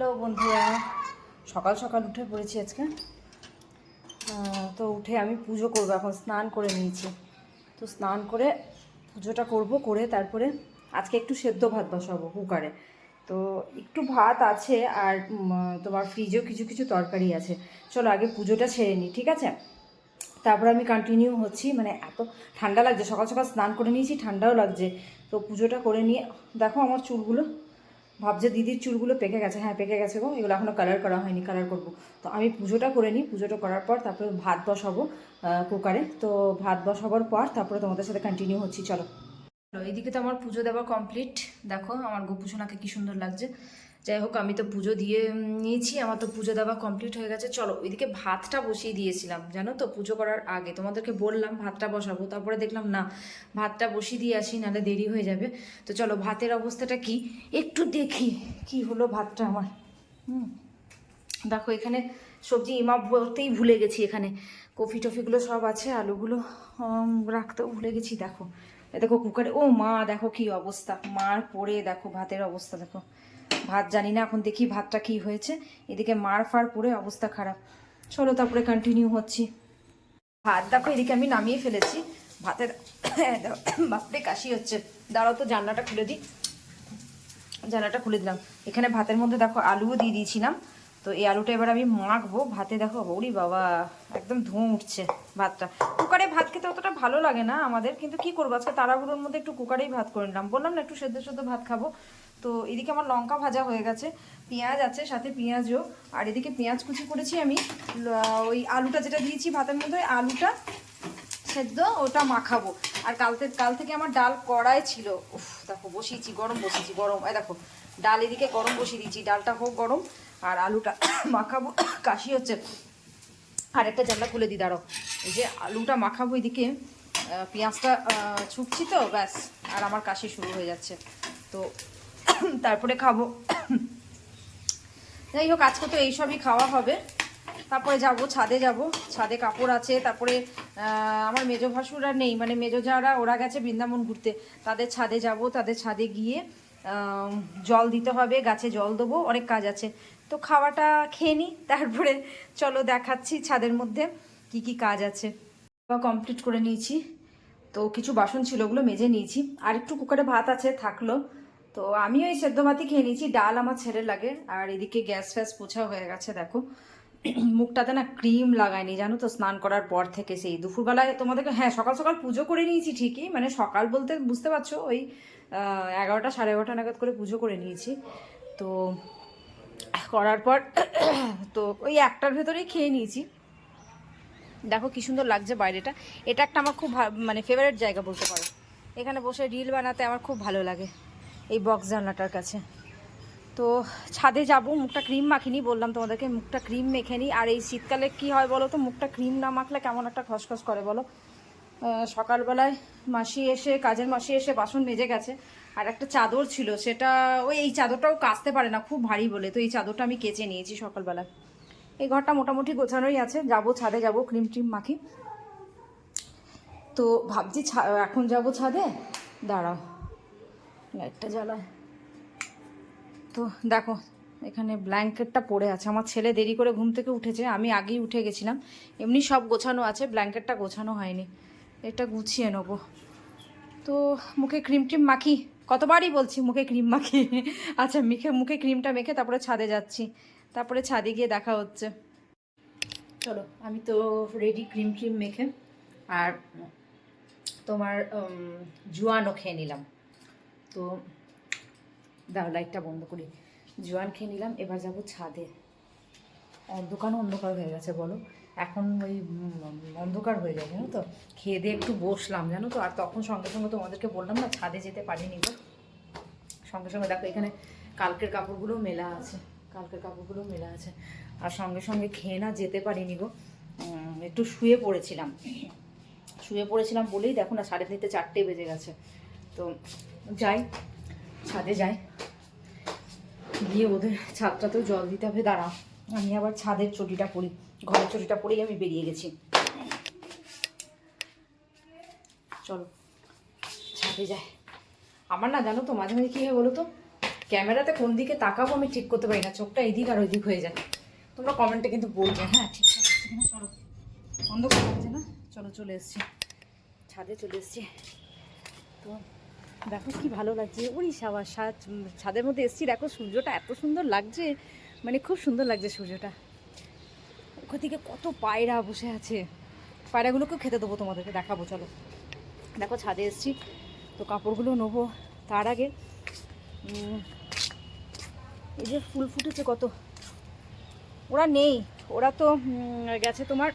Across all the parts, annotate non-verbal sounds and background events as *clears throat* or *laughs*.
Hello বন্ধুরা। সকাল সকাল উঠে পড়েছি আজকে। তো উঠে আমি পুজো করব, এখন স্নান করে নিয়েছি। তো স্নান করে পুজোটা করব, করে তারপরে আজকে একটু সেদ্ধ ভাত বসাবো কুকারে। তো একটু ভাত আছে আর তোমার ফ্রিজেও কিছু কিছু তরকারি আছে। চলো আগে পুজোটা ছেড়ে নিই, ঠিক আছে? তারপর আমি কন্টিনিউ হচ্ছি মানে এত ঠান্ডা লাগছে, সকাল সকাল স্নান করে নিয়েছি, ঠান্ডাও লাগছে। তো পুজোটা করে নিয়ে, দেখো আমার চুলগুলো ভাবছে দিদির চুলগুলো পেকে গেছে হ্যাঁ পেকে গেছে গো। এগুলো এখনও কালার করা হয়নি কালার করব। তো আমি পুজোটা করে নিই, পুজোটা করার পর তারপরে ভাত বসাবো কুকারে তো ভাত বসাবার পর তারপরে তোমাদের সাথে কন্টিনিউ হচ্ছি, চলো। এইদিকে তো আমার পুজো দেওয়া কমপ্লিট দেখো, আমার গোপুসোনাকে কি সুন্দর লাগছে। যাই হোক, আমি তো পুজো দিয়ে নিয়েছি, আমার তো পুজো দেওয়া কমপ্লিট হয়ে গেছে। চলো, ওইদিকে ভাতটা বসিয়ে দিয়েছিলাম, জানো তো, পুজো করার আগে। তোমাদেরকে বললাম ভাতটা বসাবো, তারপরে দেখলাম না, ভাতটা বসিয়ে দিয়ে আসি, নাহলে দেরি হয়ে যাবে। তো চলো, ভাতের অবস্থাটা কি? একটু দেখি কি হলো ভাতটা আমার। হুম, দেখো, এখানে সবজি ইমা বলতেই ভুলে গেছি এখানে। কফি টফিগুলো সব আছে, আলুগুলো রাখতেও ভুলে গেছি, দেখো। দেখো কুকারে, ও মা, দেখো কি অবস্থা। মার পড়ে দেখো ভাতের অবস্থা, দেখো। ভাত জানি না, এখন দেখি ভাতটা কি হয়েছে। এদিকে মার ফার পড়ে অবস্থা খারাপ। চলো তারপরে কন্টিনিউ হচ্ছি। ভাত দেখো, এদিকে আমি নামিয়ে ফেলেছি। ভাতের, *coughs* বাপরে, কাশি হচ্ছে। দাঁড়াও তো, জানলাটা খুলে দিই। জানলাটা খুলে দিলাম। এখানে ভাতের মধ্যে দেখো আলুও দিয়ে দিয়েছিলাম। তো এই আলুটা এবার আমি মাখবো। ভাতে দেখো, ওরি বাবা, একদম ধোঁ উঠছে ভাতটা। কুকারে ভাত খেতে অতটা ভালো লাগে না আমাদের, কিন্তু কি করব? আজকে তাড়াহুড়োর মধ্যে একটু কুকারেই ভাত করে নিলাম। বললাম না একটু সেদ্ধ সেদ্ধ ভাত খাব। তো এদিকে আমার লঙ্কা ভাজা হয়ে গেছে, পেঁয়াজ আছে, সাথে পেঁয়াজও। আর এদিকে পেঁয়াজ কুচি করেছি আমি। ওই আলুটা যেটা দিয়েছি ভাতের মধ্যে, ওই আলুটা সেদ্ধ, ওটা মাখাবো। আর কাল কাল থেকে আমার ডাল কড়াই ছিল। উফ, দেখো, বসিয়েছি, গরম বসিয়েছি, গরম। এই দেখো ডাল এদিকে গরম বসিয়ে দিচ্ছি। ডালটা হোক গরম, আর আলুটা *coughs* মাখাবো। কাশি হচ্ছে। আর একটা জানলা খুলে দিই দাঁড়ো এই যে আলুটা মাখাবো এদিকে পেঁয়াজটা ছুটছি তো, ব্যাস। আর আমার কাশি শুরু হয়ে যাচ্ছে। তো *coughs* তারপরে খাব। *coughs* যাই হোক, আজকে তো এইসবই খাওয়া হবে। তারপরে যাব, ছাদে যাব। ছাদে কাপড় আছে। তারপরে আমার মেজো ভাসুরা নেই। মানে মেজো যারা, ওরা গেছে বৃন্দাবন ঘুরতে। তাদের ছাদে যাব। তাদের ছাদে গিয়ে জল দিতে হবে, গাছে জল দেবো, অনেক কাজ আছে। তো খাওয়াটা খেয়ে নিই তারপরে চলো দেখাচ্ছি ছাদের মধ্যে কি কি কাজ আছে। বা কমপ্লিট করে নিয়েছি। তো কিছু বাসন ছিল, ওগুলো মেজে নিয়েছি। আর একটু কুকারে ভাত আছে, থাকল। তো আমি ওই সেদ্ধ ভাতই খেয়ে নিয়েছি। ডাল আমার ছেড়ে লাগে। আর এদিকে গ্যাস ফ্যাস পোছা হয়ে গেছে, দেখো। *clears throat* মুখটাতে না ক্রিম লাগায়নি, জানো তো, স্নান করার পর থেকে সেই। দুপুরবেলায় তোমাদেরকে হ্যাঁ সকাল সকাল পুজো করে নিয়েছি ঠিকই। মানে সকাল বলতে বুঝতে পারছ, ওই এগারোটা সাড়ে এগারোটা নাগাদ করে পুজো করে নিয়েছি। তো, করার পর, তো ওই একটার ভেতরেই খেয়ে নিয়েছি। দেখো কি সুন্দর লাগছে বাইরেটা। এটা একটা আমার খুব মানে ফেভারিট জায়গা বলতে পারো। এখানে বসে রিল বানাতে আমার খুব ভালো লাগে এই বক্স জানলাটার কাছে। তো ছাদে যাব, মুখটা ক্রিম মাখিনি, বললাম তোমাদেরকে মুখটা ক্রিম মেখে নিই। আর এই শীতকালে কি হয় বলো তো, মুখটা ক্রিম না মাখলে কেমন একটা খসখস করে বলো। সকালবেলায় মাসি এসে, কাজের মাসি এসে বাসন মেজে গেছে। আর একটা চাদর ছিল, সেটা ওই, এই চাদরটাও কাচতে পারে না, খুব ভারী বলে। তো এই চাদরটা আমি কেচে নিয়েছি সকালবেলায়। এই ঘরটা মোটামুটি গোছানোই আছে, যাব ছাদে, যাব ক্রিম ট্রিম মাখি। তো ভাবছি এখন যাব ছাদে? দাঁড়াও, লাইটটা জ্বালায় তো দেখো, এখানে ব্ল্যাঙ্কেটটা পড়ে আছে। আমার ছেলে দেরি করে ঘুম থেকে উঠেছে, আমি আগেই উঠে গেছিলাম। এমনি সব গোছানো আছে, ব্ল্যাঙ্কেটটা গোছানো হয়নি। এটা গুছিয়ে নেব। তো মুখে ক্রিম ট্রিম মাখি, কতবারই বলছি মুখে ক্রিম মাখি। *laughs* আচ্ছা মুখে মুখে ক্রিমটা মেখে তারপরে ছাদে যাচ্ছি। তারপরে ছাদে গিয়ে দেখা হচ্ছে। চলো, আমি তো রেডি ক্রিম ট্রিম মেখে আর তোমার জোয়ানও খেয়ে নিলাম। তো দাও লাইটটা বন্ধ করি। জোয়ান খেয়ে নিলাম, এবার যাব ছাদে। অন্ধকার অন্ধকার হয়ে গেছে, বলো। এখন ওই অন্ধকার হয়ে যায়, জানো তো? খেয়ে দিয়ে একটু বসলাম, জানো তো? আর তখন সঙ্গে সঙ্গে তোমাদেরকে বললাম না, ছাদে যেতে পারিনি গো। সঙ্গে সঙ্গে দেখো এখানে কালকের কাপড়গুলো মেলা আছে, কালকের কাপড়গুলো মেলা আছে। আর সঙ্গে সঙ্গে খেয়ে না যেতে পারিনি গো। একটু শুয়ে পড়েছিলাম। শুয়ে পড়েছিলাম বলেই দেখো না, সাড়ে তিনটে চারটে বেজে গেছে। তো যাই, ছাদে যাই। গিয়ে ওদের ছাদটাতেও জল দিতে হবে দাঁড়া আমি আবার ছাদের চটিটা পরি, ঘরের চটিটা পরেই আমি বেরিয়ে গেছি। চলো, ছাদে যাই। আমার না জানো তো, মাঝে মাঝে কী হয় বলো তো? ক্যামেরাতে কোন দিকে তাকাবো আমি ঠিক করতে পারি না, চোখটা এদিক আর ওইদিক হয়ে যায়। তোমরা কমেন্টে কিন্তু বলবে হ্যাঁ ঠিকঠাক আছে কিনা? চলো অন্ধকার লাগছে না? চলো, চলে এসছি। ছাদে চলে এসছি। তো দেখো কি ভালো লাগছে। ওই সাবা ছাদের মধ্যে এসছি। দেখো সূর্যটা এত সুন্দর লাগছে। মানে খুব সুন্দর লাগছে সূর্যটা। ওখান থেকে কত পায়রা বসে আছে। পায়রাগুলোকেও খেতে দেবো তোমাদেরকে, দেখাবো, চলো। দেখো, ছাদে এসছি। তো কাপড়গুলো নেব তার আগে। এই যে ফুল ফুটেছে কত। ওরা নেই। ওরা তো গেছে তোমার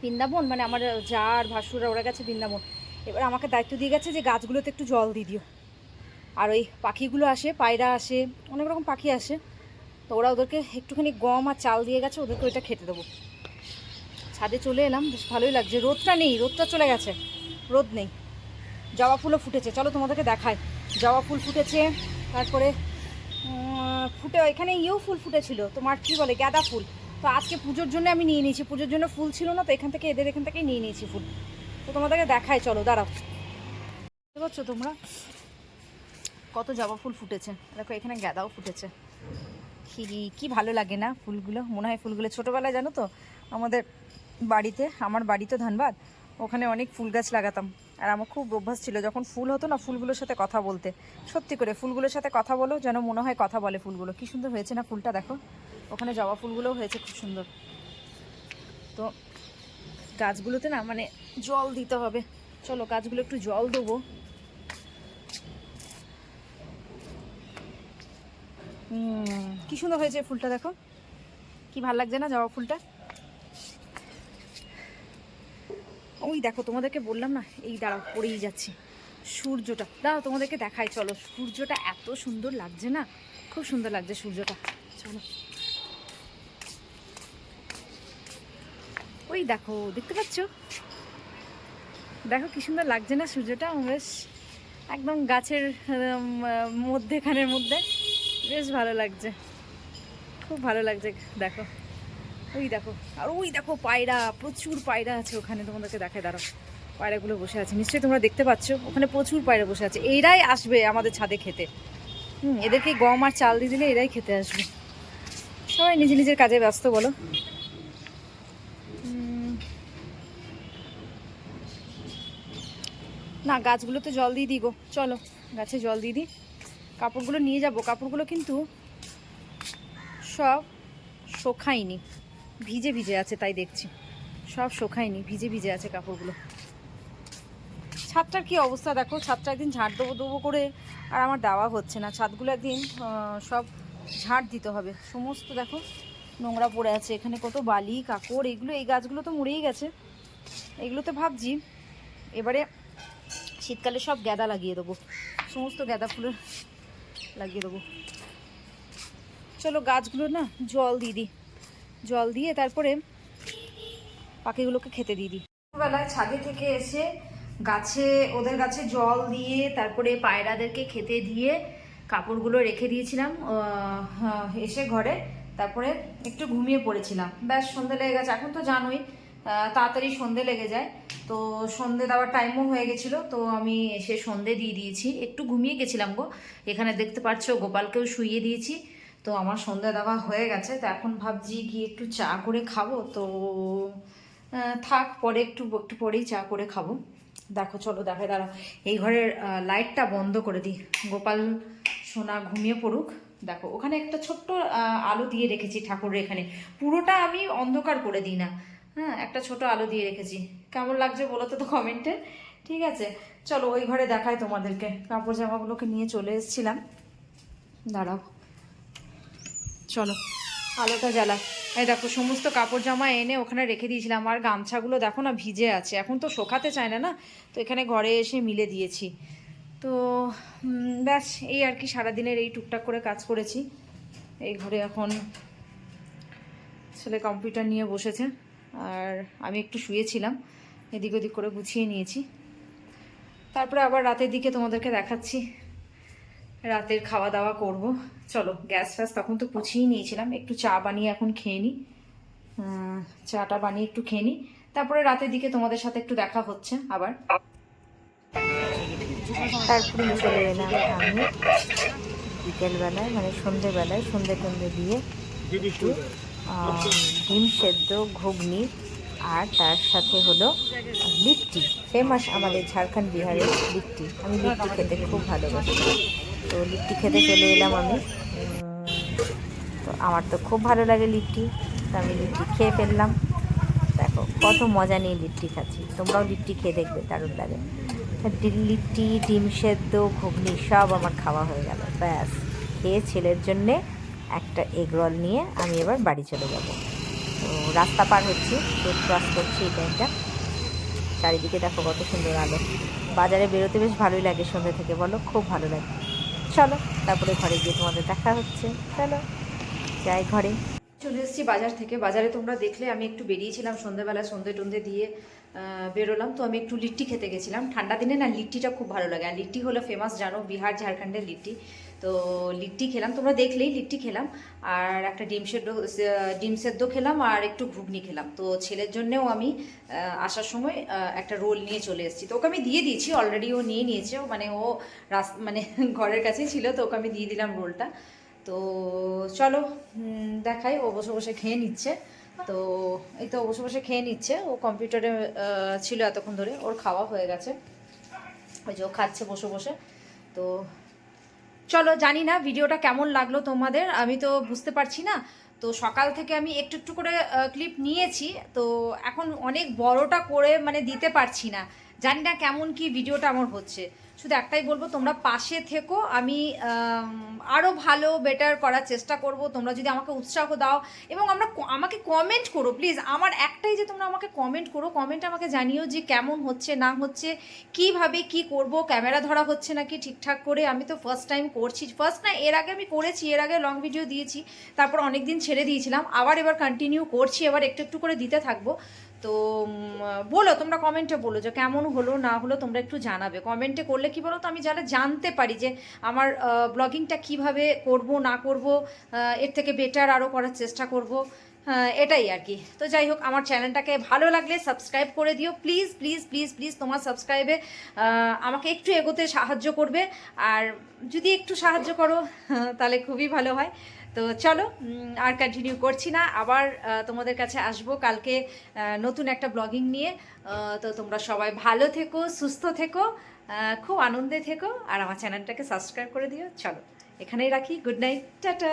বৃন্দাবন? মানে আমার যা আর ভাসুরা ওরা গেছে বৃন্দাবন। এবার আমাকে দায়িত্ব দিয়ে গেছে যে গাছগুলোতে একটু জল দিয়ে দিও। আর ওই পাখিগুলো আসে, পায়রা আসে, অনেক রকম পাখি আসে। তো ওরা ওদেরকে একটুখানি গম আর চাল দিয়ে গেছে, ওদেরকে ওইটা খেতে দেবো। ছাদে চলে এলাম, বেশ ভালোই লাগছে। রোদটা নেই, রোদটা চলে গেছে। রোদ নেই। জবা ফুলও ফুটেছে। চলো তোমাদেরকে দেখায় জবা ফুল ফুটেছে, তারপরে ফুটে, এখানে ইয়েও ফুল ফুটেছিল। তোমার কি বলে, গাঁদা ফুল। তো আজকে পুজোর জন্য আমি নিয়ে নিয়েছি। পুজোর জন্য ফুল ছিল না, তো এখান থেকে, এদের এখান থেকেই নিয়ে নিয়েছি ফুল। তো তোমাদেরকে দেখায় চলো, দাঁড়াও। বুঝতে পারছ তোমরা? কত জবা ফুল ফুটেছে। দেখো, এখানে গাঁদাও ফুটেছে। কি কি ভালো লাগে না ফুলগুলো? মনে হয় ফুলগুলো ছোটোবেলায় জানো তো? আমাদের বাড়িতে, আমার বাড়ি তো ধানবাদ, ওখানে অনেক ফুল গাছ লাগাতাম। আর আমার খুব অভ্যাস ছিল, যখন ফুল হতো না ফুলগুলোর সাথে কথা বলতে। সত্যি করে, ফুলগুলোর সাথে কথা বলো, যেন মনে হয় কথা বলে ফুলগুলো। কি সুন্দর হয়েছে না ফুলটা, দেখো? ওখানে জবা ফুলগুলোও হয়েছে, খুব সুন্দর। তো গাছগুলোতে না মানে জল দিতে হবে। চলো গাছগুলো একটু জল দেবো। কি সুন্দর হয়েছে ফুলটা দেখো। কি ভালো লাগছে না জবা ফুলটা? ওই দেখো, তোমাদেরকে বললাম না, এই দাঁড়াও, পড়েই যাচ্ছি। সূর্যটা, দাঁড়াও, তোমাদেরকে দেখাই, চলো। সূর্যটা এত সুন্দর লাগছে না? খুব সুন্দর লাগছে সূর্যটা। চলো। ওই দেখো, দেখতে পাচ্ছ? দেখো কি সুন্দর লাগছে না সূর্যটা? বেশ, একদম গাছের মধ্যেখানের মধ্যে। বেশ ভালো লাগছে। খুব ভালো লাগছে, দেখো। ওই দেখো, আর ওই দেখো পায়রা, প্রচুর পায়রা আছে ওখানে, তোমাদেরকে দেখে দাঁড়াও। পায়রাগুলো বসে আছে, নিশ্চয়ই তোমরা দেখতে পাচ্ছ, ওখানে প্রচুর পায়রা বসে আছে। এরাই আসবে আমাদের ছাদে খেতে। হুম, এদেরকে গম আর চাল দিয়ে দিলে এরাই খেতে আসবে। সবাই নিজে নিজের কাজে ব্যস্ত, বলো। না, গাছগুলোতে জল দিয়ে দিই গো। চলো, গাছে জল দিয়ে দিই। কাপড়গুলো নিয়ে যাব। কাপড়গুলো কিন্তু সব শোখায়নি ভিজে ভিজে আছে তাই দেখছি। সব শোখায়নি ভিজে ভিজে আছে কাপড়গুলো। ছাদটার কি অবস্থা দেখো? ছাদটা একদিন ঝাড় দেবো দেবো করে আর আমার দেওয়া হচ্ছে না। ছাদগুলো একদিন সব ঝাড় দিতে হবে। সমস্ত দেখো নোংরা পড়ে আছে। এখানে কত বালি, কাকড়, এগুলো, এই গাছগুলো তো মরেই গেছে। এগুলো তো ভাবছি এবারে শীতকালে সব গ্যাদা লাগিয়ে দেবো। সমস্ত গ্যাদা ফুলের লাগিয়ে দেবো। চলো গাছগুলো না জল দিয়ে দিই। জল দিয়ে তারপরে পাখিগুলোকে খেতে দিয়ে দিই। বেলায় ছাদে থেকে এসে গাছে, ওদের গাছে জল দিয়ে তারপরে পায়রাদেরকে খেতে দিয়ে কাপড়গুলো রেখে দিয়েছিলাম এসে ঘরে। তারপরে একটু ঘুমিয়ে পড়েছিলাম। ব্যাস, সন্ধে লেগে গেছে। এখন তো জানোই তাড়াতাড়ি সন্ধে লেগে যায়। তো সন্ধে দেওয়ার টাইমও হয়ে গেছিল, তো আমি এসে সন্ধে দিয়ে দিয়েছি। একটু ঘুমিয়ে গেছিলাম গো। এখানে দেখতে পাচ্ছ গোপালকেও শুইয়ে দিয়েছি। তো আমার সন্ধ্যা দেওয়া হয়ে গেছে, তো এখন ভাবছি কি একটু চা করে খাব। তো থাক, পরে একটু একটু পরেই চা করে খাব। দেখো, চলো দেখে দাঁড়া এই ঘরের লাইটটা বন্ধ করে দিই। গোপাল, সোনা ঘুমিয়ে পড়ুক। দেখো, ওখানে একটা ছোট্ট আলো দিয়ে রেখেছি ঠাকুরের এখানে। পুরোটা আমি অন্ধকার করে দিই না। হ্যাঁ একটা ছোট আলো দিয়ে রেখেছি। কেমন লাগছে বলো তো তো কমেন্টে? ঠিক আছে, চলো ওই ঘরে দেখাই তোমাদেরকে। কাপড় জামাগুলোকে নিয়ে চলে এসেছিলাম। দাঁড়াও। চলো, আলোটা জ্বালা এই দেখো, সমস্ত কাপড় জামা এনে ওখানে রেখে দিয়েছিলাম। আর গামছাগুলো দেখো না ভিজে আছে। এখন তো শোকাতে চায় না না? তো এখানে ঘরে এসে মিলে দিয়েছি। তো ব্যাস, এই আর কি সারাদিনের এই টুকটাক করে কাজ করেছি। এই ঘরে এখন ছেলে কম্পিউটার নিয়ে বসেছে। আর আমি একটু শুয়েছিলাম, এদিক ওদিক করে গুছিয়ে নিয়েছি। তারপরে আবার রাতের দিকে তোমাদেরকে দেখাচ্ছি। রাতের খাওয়া দাওয়া করব। চলো গ্যাস ফ্যাস তখন তো পুছিয়ে নিয়েছিলাম, একটু চা বানিয়ে এখন খেয়ে নিই চাটা বানিয়ে একটু খেয়ে নিই তারপরে রাতের দিকে তোমাদের সাথে একটু দেখা হচ্ছে আবার। তারপরে চলে এলাম আমি। বিকেলবেলায় মানে সন্ধেবেলায় সন্ধে টন্ধে দিয়ে একটু ডিম সেদ্ধ, ঘুগনি আর তার সাথে হলো লিট্টি। ফেমাস আমাদের ঝাড়খণ্ড বিহারের লিট্টি। আমি লিট্টি খেতে খুব ভালোবাসি। তো লিট্টি খেতে চলে এলাম আমি। তো আমার তো খুব ভালো লাগে লিট্টি। তো আমি লিট্টি খেয়ে ফেললাম। দেখো, কত মজা নিয়ে লিট্টি খাচ্ছি। তোমরাও লিট্টি খেয়ে দেখবে, দারুণ লাগে। লিট্টি, ডিম সেদ্ধ, ঘুগনি সব আমার খাওয়া হয়ে গেল। ব্যাস, খেয়ে ছেলের জন্যে একটা এগ রোল নিয়ে আমি এবার বাড়ি চলে যাব। তো রাস্তা পার হচ্ছি গেট ক্রস করছি এই টাইমটা চারিদিকে দেখো কত সুন্দর আলো। বাজারে বেরোতে বেশ ভালোই লাগে সন্ধ্যে থেকে, বলো? খুব ভালো লাগে। চলো, তারপরে ঘরে গিয়ে তোমাদের দেখা হচ্ছে। চলো, যাই ঘরে। চলে এসেছি বাজার থেকে। বাজারে তোমরা দেখলে আমি একটু বেরিয়েছিলাম সন্ধ্যেবেলা, সন্ধে টন্ধে দিয়ে বেরোলাম। তো আমি একটু লিট্টি খেতে গেছিলাম। ঠান্ডা দিনে না লিট্টিটা খুব ভালো লাগে। আর লিট্টি হলো ফেমাস জানো? বিহার, ঝাড়খণ্ডের লিট্টি। তো লিট্টি খেলাম, তোমরা দেখলেই লিট্টি খেলাম। আর একটা ডিম সেদ্ধ ডিম সেদ্ধ খেলাম আর একটু ঘুগনি খেলাম। তো ছেলের জন্যেও আমি আসার সময় একটা রোল নিয়ে চলে এসেছি। তো ওকে আমি দিয়ে দিয়েছি অলরেডি ও নিয়ে নিয়েছে। মানে ও রাস মানে *laughs* ঘরের কাছেই ছিল, তো ওকে আমি দিয়ে দিলাম রোলটা। তো চলো দেখাই, ও বসে বসে খেয়ে নিচ্ছে। তো এই তো বসে বসে খেয়ে নিচ্ছে। ও কম্পিউটারে ছিল এতক্ষণ ধরে, ওর খাওয়া হয়ে গেছে। ওই যে ও খাচ্ছে বসে বসে। তো চলো, জানি না ভিডিওটা কেমন লাগল তোমাদের, আমি তো বুঝতে পারছি না। তো সকাল থেকে আমি একটু একটু করে ক্লিপ নিয়েছি, তো এখন অনেক বড়টা করে মানে দিতে পারছি না। জানি না কেমন কি ভিডিওটা আমার হচ্ছে। শুধু একটাই বলব, তোমরা পাশে থেকো। আমি আরও ভালো বেটার করার চেষ্টা করব। তোমরা যদি আমাকে উৎসাহ দাও এবং আমরা আমাকে কমেন্ট করো প্লিজ আমার একটাই যে তোমরা আমাকে কমেন্ট করো কমেন্ট আমাকে জানিও যে কেমন হচ্ছে, না হচ্ছে, কীভাবে কি করব ক্যামেরা ধরা হচ্ছে নাকি ঠিকঠাক করে? আমি তো ফার্স্ট টাইম করছি। ফার্স্ট না, এর আগে আমি করেছি, এর আগে লং ভিডিও দিয়েছি, তারপর অনেক দিন ছেড়ে দিয়েছিলাম। আবার এবার কন্টিনিউ করছি, এবার একটু একটু করে দিতে থাকব। তো বলো তোমরা কমেন্টে বলো যে কেমন হলো না হলো তোমরা একটু জানাবে। কমেন্টে করলে কি বলো তো আমি যারা জানতে পারি যে আমার ব্লগিংটা কীভাবে করব না করব এর থেকে বেটার আরও করার চেষ্টা করব আহ, এটাই আর কি। তো যাই হোক আমার চ্যানেলটাকে ভালো লাগলে সাবস্ক্রাইব করে দিও। প্লিজ প্লিজ প্লিজ প্লিজ তোমার সাবস্ক্রাইবে আমাকে একটু এগোতে সাহায্য করবে। আর যদি একটু সাহায্য করো *laughs* তাহলে খুবই ভালো হয়। তো চলো আর কন্টিনিউ করছি না। আবার তোমাদের কাছে আসব কালকে নতুন একটা ব্লগিং নিয়ে। তো তোমরা সবাই ভালো থেকো, সুস্থ থেকো খুব আনন্দে থেকো। আর আমার চ্যানেলটাকে সাবস্ক্রাইব করে দিও। চলো, এখানেই রাখি। Good night tata.